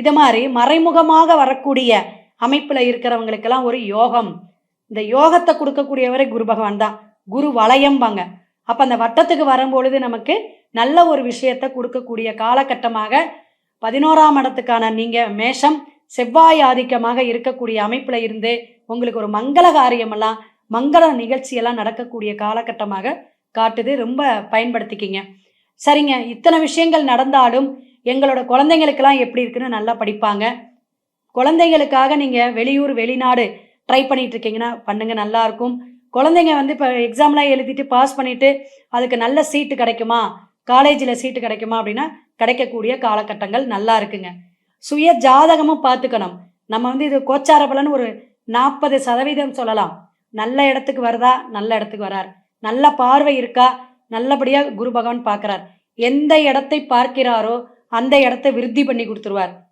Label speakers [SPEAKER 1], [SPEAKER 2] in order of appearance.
[SPEAKER 1] இது மாதிரி மறைமுகமாக வரக்கூடிய அமைப்பில் இருக்கிறவங்களுக்கெல்லாம் ஒரு யோகம். இந்த யோகத்தை கொடுக்கக்கூடியவரே குரு பகவான் தான். குரு வளையம்பாங்க. அப்போ அந்த வட்டத்துக்கு வரும்பொழுது நமக்கு நல்ல ஒரு விஷயத்தை கொடுக்கக்கூடிய காலகட்டமாக பதினோராம் இடத்துக்கான நீங்கள் மேஷம் செவ்வாய் ஆதிக்கமாக இருக்கக்கூடிய அமைப்பில் இருந்து உங்களுக்கு ஒரு மங்கள காரியமெல்லாம் மங்கள நிகழ்ச்சியெல்லாம் நடக்கக்கூடிய காலகட்டமாக காட்டுது. ரொம்ப பயன்படுத்திக்கிங்க. சரிங்க இத்தனை விஷயங்கள் நடந்தாலும் எங்களோட குழந்தைங்களுக்கெல்லாம் எப்படி இருக்குன்னு நல்லா படிப்பாங்க. குழந்தைங்களுக்காக நீங்கள் வெளியூர் வெளிநாடு ட்ரை பண்ணிட்டு இருக்கீங்கன்னா பண்ணுங்க நல்லா இருக்கும். குழந்தைங்க வந்து இப்போ எக்ஸாம்லாம் எழுதிட்டு பாஸ் பண்ணிட்டு அதுக்கு நல்ல சீட்டு கிடைக்குமா? காலேஜில் சீட்டு கிடைக்குமா அப்படின்னா கிடைக்கக்கூடிய காலகட்டங்கள் நல்லா இருக்குங்க. சுய ஜாதகமும் பார்த்துக்கணும். நம்ம வந்து இது கோச்சார பலன் ஒரு நாற்பது சதவீதம் சொல்லலாம். நல்ல இடத்துக்கு வருதா? நல்ல இடத்துக்கு வரார். நல்ல பார்வை இருக்கா? நல்லபடியாக குரு பகவான் பார்க்குறார். எந்த இடத்தை பார்க்கிறாரோ அந்த இடத்த விருத்தி பண்ணி கொடுத்துருவார்.